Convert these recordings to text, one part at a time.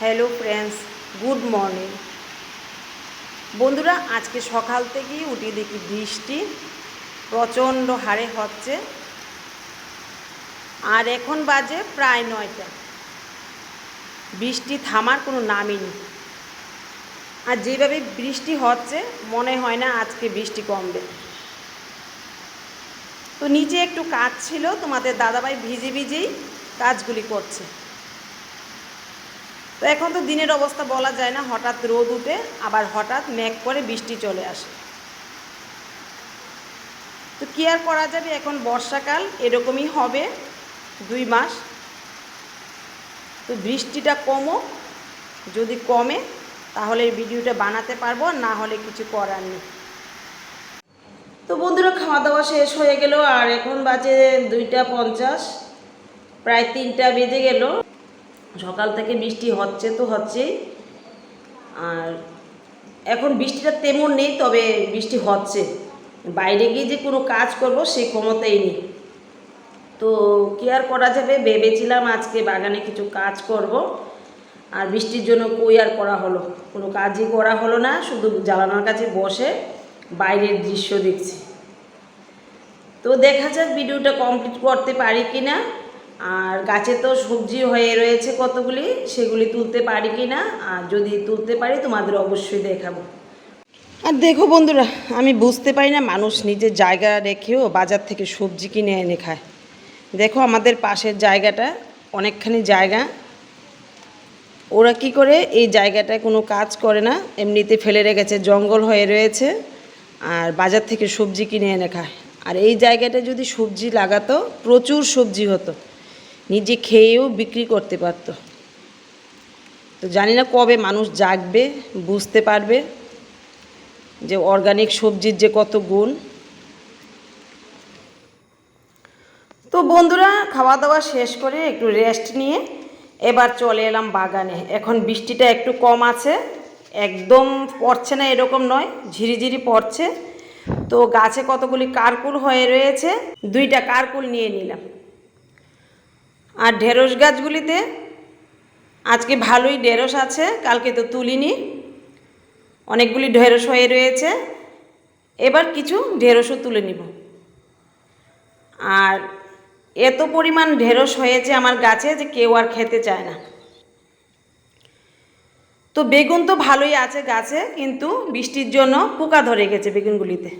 Hello friends, good morning. বন্ধুরা, আজকে সকাল থেকেই উঠে দেখি বৃষ্টি, প্রচণ্ড হারে হচ্ছে। আর এখন বাজে প্রায় নয়টা। বৃষ্টি থামার কোনো নামই নেই। আর যেভাবে বৃষ্টি হচ্ছে, মনে হয় না আজকে বৃষ্টি কমবে। তো নিচে একটু কাজ ছিল, তোমাদের দাদাভাই ভিজে ভিজেই কাজগুলি করছে। তো এখন তো দিনের অবস্থা বলা যায় না, হঠাৎ রোদ উঠে, আবার হঠাৎ মেঘ করে বৃষ্টি চলে আসে। তো কী আর করা যাবে? এখন বর্ষাকাল, এরকমই হবে দুই মাস। তো বৃষ্টিটা কমো, যদি কমে, তাহলে ভিডিওটা বানাতে পারব না হলে কিছু করার নেই। তো বন্ধুরা খাওয়া দাওয়া শেষ হয়ে গেল, আর এখন বাজে দুইটা পঞ্চাশ, প্রায় তিনটা বেজে গেল। সকাল থেকে বৃষ্টি হচ্ছে তো হচ্ছেই আর এখন বৃষ্টিটা তেমন নেই, তবে বৃষ্টি হচ্ছে। বাইরে গিয়ে যে কোনো কাজ করব সেই ক্ষমতাই নেই। তো কি আর করা যাবে? ভেবেছিলাম আজকে বাগানে কিছু কাজ করব। আর বৃষ্টির জন্য কই আর করা হলো? কোনো কাজই করা হলো না, শুধু জ্বালানোর কাছে বসে বাইরের দৃশ্য দেখছি। তো দেখা যাক ভিডিওটা কমপ্লিট করতে পারি কি না আর গাছে তো সবজি হয়ে রয়েছে কতগুলি, সেগুলি তুলতে পারি কি না আর যদি তুলতে পারি, তোমাদের অবশ্যই দেখাবো। আর দেখো বন্ধুরা, আমি বুঝতে পারি না, মানুষ নিজের জায়গা রেখেও বাজার থেকে সবজি কিনে এনে খায়। দেখো আমাদের পাশের জায়গাটা, অনেকখানি জায়গা। ওরা কি করে, এই জায়গাটায় কোনো কাজ করে না, এমনিতে ফেলে রেখেছে, জঙ্গল হয়ে রয়েছে, আর বাজার থেকে সবজি কিনে এনে খায়। আর এই জায়গাটা যদি সবজি লাগাতো, প্রচুর সবজি হতো। নিজে খেয়েও বিক্রি করতে পারতো। তো জানি না কবে মানুষ জাগবে, বুঝতে পারবে যে অর্গানিক সবজির যে কত গুণ। তো বন্ধুরা খাওয়া দাওয়া শেষ করে একটু রেস্ট নিয়ে এবার চলে এলাম বাগানে। এখন বৃষ্টিটা একটু কম আছে, একদম পড়ছে না এরকম নয়, ঝিরিঝিরি পড়ছে। তো গাছে কতগুলি কারকুল হয়ে রয়েছে, দুইটা কারকুল নিয়ে নিলাম। আর ঢেঁড়স গাছগুলিতে আজকে ভালোই ঢেঁড়স আছে, কালকে তো তুলিনি। অনেকগুলি ঢেঁড়স হয়ে রয়েছে। এবার কিছু ঢেঁড়সও তুলে নিব। আর এত পরিমাণ ঢেঁড়স হয়েছে আমার গাছে যে কেউ আর খেতে চায় না। তো বেগুন তো ভালোই আছে গাছে, কিন্তু বৃষ্টির জন্য পোকা ধরে গেছে বেগুনগুলিতে।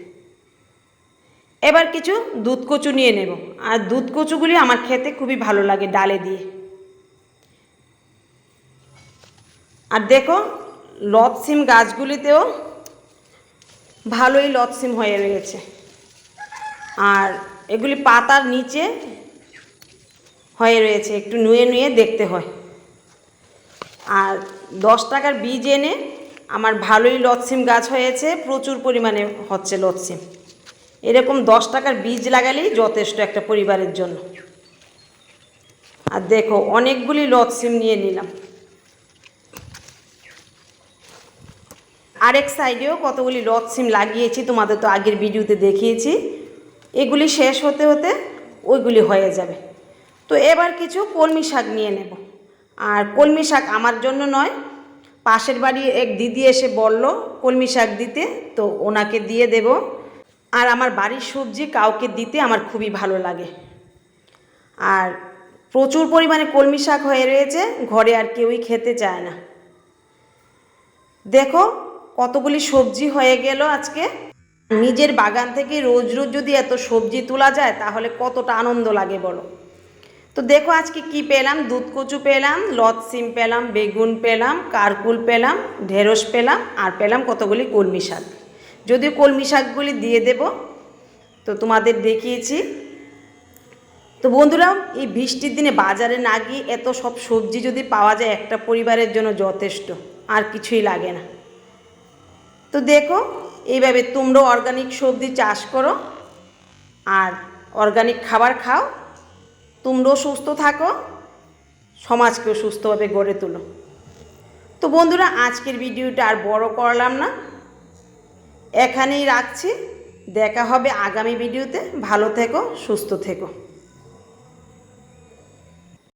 এবার কিছু দুধ কচু নিয়ে নেব। আর দুধ কচুগুলি আমার খেতে খুবই ভালো লাগে ডালে দিয়ে। আর দেখো লতসিম গাছগুলিতেও ভালোই লতসিম হয়ে রয়েছে। আর এগুলি পাতার নিচে হয়ে রয়েছে, একটু নুয়ে নুয়ে দেখতে হয়। আর দশ টাকার বীজ এনে আমার ভালোই লতসিম গাছ হয়েছে, প্রচুর পরিমাণে হচ্ছে লতসিম এরকম দশ টাকার বীজ লাগালেই যথেষ্ট একটা পরিবারের জন্য। আর দেখো, অনেকগুলি লত সিম নিয়ে নিলাম। আরেক সাইডেও কতগুলি লত সিম লাগিয়েছি, তোমাদের তো আগের ভিডিওতে দেখিয়েছি। এগুলি শেষ হতে হতে ওইগুলি হয়ে যাবে। তো এবার কিছু কলমি শাক নিয়ে নেব। আর কলমি শাক আমার জন্য নয়, পাশের বাড়ি এক দিদি এসে বলল, কলমি শাক দিতে। তো ওনাকে দিয়ে দেব। আর আমার বাড়ির সবজি কাউকে দিতে আমার খুবই ভালো লাগে। আর প্রচুর পরিমাণে কলমি শাক হয়ে রয়েছে, ঘরে আর কেউই খেতে চায় না। দেখো, কতগুলি সবজি হয়ে গেল আজকে। নিজের বাগান থেকে রোজ রোজ যদি এত সবজি তোলা যায়, তাহলে কতটা আনন্দ লাগে বলো। তো দেখো আজকে কি পেলাম? দুধ কচু পেলাম লতসিম পেলাম, বেগুন পেলাম, কারকুল পেলাম, ঢেঁড়স পেলাম, আর পেলাম কতগুলি কলমি শাক। যদিও কলমি শাকগুলি দিয়ে দেব, তো তোমাদের দেখিয়েছি। তো বন্ধুরা, এই বৃষ্টির দিনে বাজারে না গিয়ে এত সব সবজি যদি পাওয়া যায়, একটা পরিবারের জন্য যথেষ্ট, আর কিছুই লাগে না। তো দেখো, এইভাবে তোমরাও অর্গানিক সবজি চাষ করো, আর অর্গানিক খাবার খাও। তোমরাও সুস্থ থাকো, সমাজকেও সুস্থভাবে গড়ে তোলো। তো বন্ধুরা, আজকের ভিডিওটা আর বড় করলাম না। এখানেই রাখছি। দেখা হবে আগামী ভিডিওতে। ভালো থেকো সুস্থ থেকো।